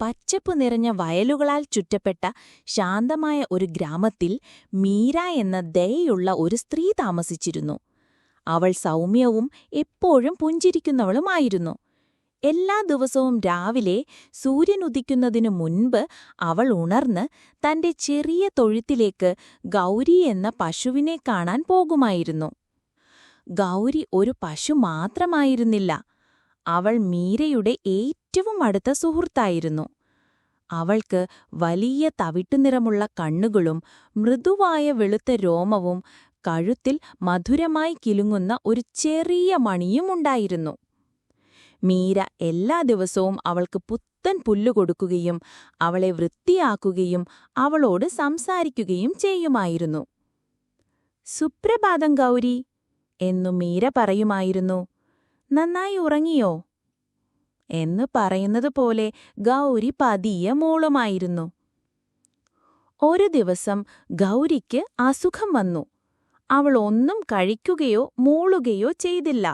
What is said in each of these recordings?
പച്ചപ്പ് നിറഞ്ഞ വയലുകളാൽ ചുറ്റപ്പെട്ട ശാന്തമായ ഒരു ഗ്രാമത്തിൽ മീര എന്ന ദയയുള്ള ഒരു സ്ത്രീ താമസിച്ചിരുന്നു. അവൾ സൗമ്യവും എപ്പോഴും പുഞ്ചിരിക്കുന്നവളുമായിരുന്നു. എല്ലാ ദിവസവും രാവിലെ സൂര്യൻ ഉദിക്കുന്നതിനു മുൻപ് അവൾ ഉണർന്ന് തന്റെ ചെറിയ തൊഴുത്തിലേക്ക് ഗൗരി എന്ന പശുവിനെ കാണാൻ പോകുമായിരുന്നു. ഗൗരി ഒരു പശു മാത്രമായിരുന്നില്ല. അവൾ മീരയുടെ ഏറ്റവും അടുത്ത സുഹൃത്തായിരുന്നു. അവൾക്ക് വലിയ തവിട്ടുനിറമുള്ള കണ്ണുകളും മൃദുവായ വെളുത്ത രോമവും കഴുത്തിൽ മധുരമായി കിലുങ്ങുന്ന ഒരു ചെറിയ മണിയും ഉണ്ടായിരുന്നു. മീര എല്ലാ ദിവസവും അവൾക്ക് പുത്തൻ പുല്ലു കൊടുക്കുകയും അവളെ വൃത്തിയാക്കുകയും അവളോട് സംസാരിക്കുകയും ചെയ്യുമായിരുന്നു. സുപ്രഭാതം ഗൗരി എന്നു മീര പറയുമായിരുന്നു. നന്നായി ഉറങ്ങിയോ? എന്ന് പറയുന്നതുപോലെ ഗൗരി പതിയെ മൂളുമായിരുന്നു. ഒരു ദിവസം ഗൗരിക്ക് അസുഖം വന്നു. അവൾ ഒന്നും കഴിക്കുകയോ മൂളുകയോ ചെയ്തില്ല.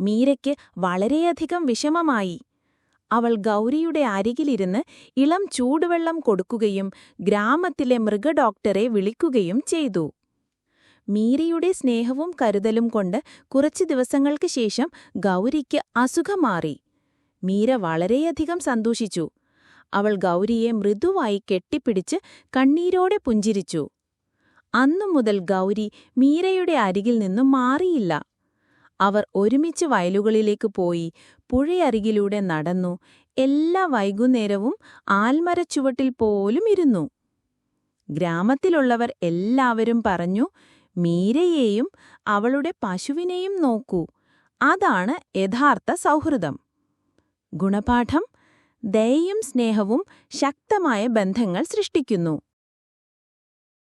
മീരയ്ക്ക് വളരെയധികം വിഷമമായി. അവൾ ഗൗരിയുടെ അരികിലിരുന്ന് ഇളം ചൂടുവെള്ളം കൊടുക്കുകയും ഗ്രാമത്തിലെ മൃഗഡോക്ടറെ വിളിക്കുകയും ചെയ്തു. മീരയുടെ സ്നേഹവും കരുതലും കൊണ്ട് കുറച്ചു ദിവസങ്ങൾക്ക് ശേഷം ഗൗരിക്ക് അസുഖം മാറി മീര വളരെയധികം സന്തോഷിച്ചു. അവൾ ഗൗരിയെ മൃദുവായി കെട്ടിപ്പിടിച്ച് കണ്ണീരോടെ പുഞ്ചിരിച്ചു. അന്നു മുതൽ ഗൗരി മീരയുടെ അരികിൽ നിന്നും മാറിയില്ല. അവർ ഒരുമിച്ച് വയലുകളിലേക്ക് പോയി പുഴയരികിലൂടെ നടന്നു. എല്ലാ വൈകുന്നേരവും ആൽമരച്ചുവട്ടിൽ പോലും ഇരുന്നു. ഗ്രാമത്തിലുള്ളവർ എല്ലാവരും പറഞ്ഞു മീരയെയും അവളുടെ പശുവിനെയും നോക്കൂ. അതാണ് യഥാർത്ഥ സൗഹൃദം. ഗുണപാഠം ദയയും സ്നേഹവും ശക്തമായ ബന്ധങ്ങൾ സൃഷ്ടിക്കുന്നു.